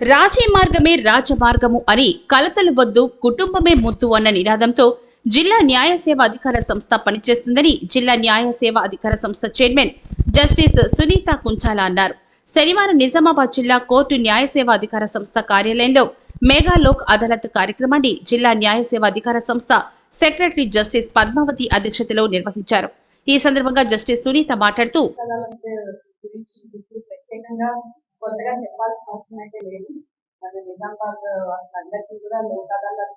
రాజీ మార్గమే రాజమార్గము అని కలతలు వద్దు కుటుంబమే ముద్దు అన్న నినాదంతో జిల్లా న్యాయ సేవ అధికార సంస్థ పనిచేస్తుందని జిల్లా న్యాయ సేవ అధికార సంస్థ చైర్మన్ జస్టిస్ సునీత కుంచాల అన్నారు. శనివారం నిజామాబాద్ జిల్లా కోర్టు న్యాయ సేవ అధికార సంస్థ కార్యాలయంలో మెగా లోక్ అదాలత్ కార్యక్రమాన్ని జిల్లా న్యాయ సేవ అధికార సంస్థ సెక్రటరీ జస్టిస్ పద్మావతి అధ్యక్షతలో నిర్వహించారు. ఈ సందర్భంగా జస్టిస్ సునీత మాట్లాడుతూ కొత్తగా చెప్పాల్సిన అవసరం అయితే లేదు. మన నిజామాబాద్ అందరికీ కూడా లోక్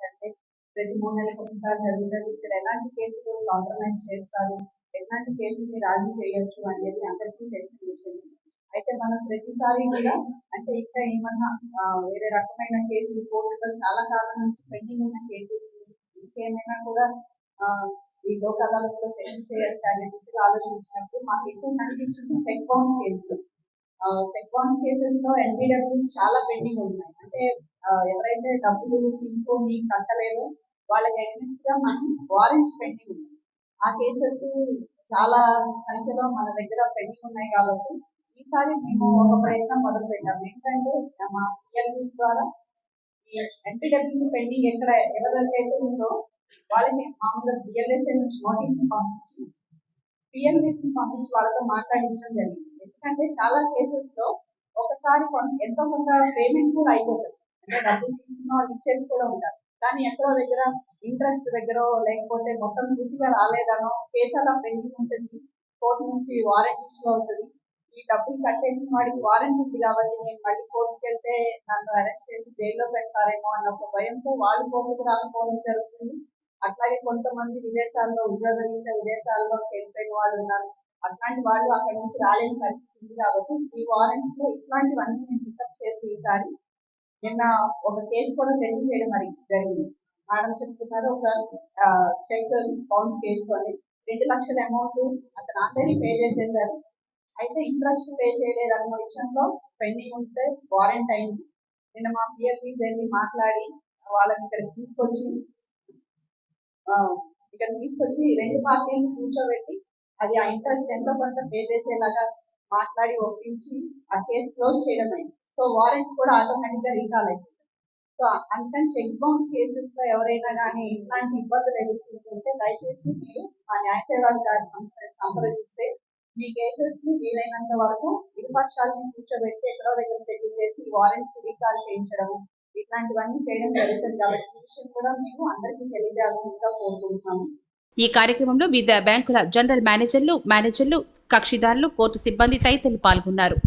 అంటే ప్రతి మూడు నెలలకు ఒకసారి జరుగుతుంది. ఇక్కడ ఎలాంటి కేసులు కాంప్రమైజ్ చేస్తారు? ఎలాంటి కేసులు రాజీ చేయొచ్చు అనేది అందరికీ తెలిసిన విషయం. అయితే మనం ప్రతిసారి కూడా అంటే ఇక్కడ ఏమన్నా వేరే రకమైన కేసులు కోర్టులో చాలా కాలం నుంచి పెండింగ్ ఉన్న కేసెస్ ఇంకేమైనా కూడా ఈ లోక్ అదాలత్లో సెటిల్ చేయొచ్చు అనే ఆలోచించినప్పుడు మాకు ఎక్కువ కనిపించింది చెక్ బౌన్స్ కేసులు. చెక్ బౌన్స్ కేసెస్లో ఎన్బిడబ్ల్యూస్ చాలా పెండింగ్ ఉన్నాయి. అంటే ఎవరైతే డబ్బులు తీసుకొని కట్టలేదో వాళ్ళకి అగ్నిస్ట్గా మనం వారెంట్స్ పెండింగ్ ఉన్నాయి. ఆ కేసెస్ చాలా సంఖ్యలో మన దగ్గర పెండింగ్ ఉన్నాయి కాబట్టి ఈసారి మేము ఒక ప్రయత్నం మొదలు పెట్టాము. ఏంటంటే మా పిఎల్యూస్ ద్వారా ఈ పెండింగ్ ఎక్కడ ఎవరికైతే ఉందో వాళ్ళకి మామూలుగా బిఎల్ఎస్ఏ నుంచి నోటీస్ పంపించి పిఎల్బీస్ పంపించి వాళ్ళతో మాట్లాడించడం జరిగింది. ఎందుకంటే చాలా కేసెస్లో ఒకసారి కొన్- ఎంతో కొంత పేమెంట్ కూడా అయిపోతుంది. అంటే డబ్బులు తీసుకున్న వాళ్ళు ఇచ్చేసి కూడా ఉంటారు. కానీ ఎక్కడో దగ్గర ఇంట్రెస్ట్ దగ్గర లేకపోతే మొత్తం పూర్తిగా రాలేదనో కేసు అలా పెండింగ్ ఉంటుంది. కోర్టు నుంచి వారెంట్ ఇష్యూ అవుతుంది. ఈ డబ్బులు కట్టేసిన వాడికి వారెంట్ ఉంది కాబట్టి నేను మళ్ళీ కోర్టుకి వెళ్తే నన్ను అరెస్ట్ చేసి జైల్లో పెడతారేమో అన్న ఒక భయంతో వాళ్ళు కోర్టుకు రాకపోవడం జరుగుతుంది. అట్లాగే కొంతమంది విదేశాల్లో ఉద్యోగరీత్యా విదేశాల్లో వెళ్ళిపోయిన వాళ్ళు ఉన్నారు. అట్లాంటి వాళ్ళు అక్కడ నుంచి రాలేని పరిస్థితి ఉంది కాబట్టి ఈ వారెంట్స్లో ఇట్లాంటివన్నీ నేను పికప్ చేసి ఈసారి నిన్న ఒక కేసు కూడా సెటిల్ చేయడం మరి జరిగింది. మేడం చెప్తున్నారు ఒక చెక్ బౌన్స్ కేసు రెండు లక్షల అమౌంట్ అతను ఆల్రెడీ పే చేసేసారు. అయితే ఇంట్రెస్ట్ పే చేయలేదు అన్న విషయంలో పెండింగ్ ఉంటే వారెంట్ అయింది. నిన్న మా పిఎల్పి వెళ్ళి మాట్లాడి వాళ్ళని ఇక్కడ తీసుకొచ్చి ఇక్కడ తీసుకొచ్చి రెండు పార్టీలను కూర్చోబెట్టి అది ఆ ఇంట్రెస్ట్ ఎంతో కొంత పే చేసేలాగా మాట్లాడి ఒప్పించి ఆ కేసు క్లోజ్ చేయడం అయింది. సో వారెంట్ కూడా ఆటోమేటిక్గా రీకాల్ అయిపోయింది. సో అందుకని చెక్ బౌన్స్ కేసెస్లో ఎవరైనా కానీ ఇట్లాంటి ఇబ్బందులు ఎదుర్కొంటుంటే దయచేసి మీరు ఆ న్యాయ గారి సంస్థని సంప్రదిస్తే మీ కేసెస్ని వీలైనంత వరకు ఇరుపక్షాలని కూర్చోబెట్టి ఎక్కడో దగ్గర సెటిల్ చేసి వారెంట్స్ రీకాల్ చేయించడం ఇట్లాంటివన్నీ చేయడం జరుగుతుంది. కాబట్టి ఈ విషయం కూడా మేము అందరికీ తెలియజేయాల్సిందిగా కోరుకుంటున్నాము. ఈ కార్యక్రమంలో వివిధ బ్యాంకుల జనరల్ మేనేజర్లు మేనేజర్లు కక్షిదారులు కోర్టు సిబ్బంది తదితరులు పాల్గొన్నారు.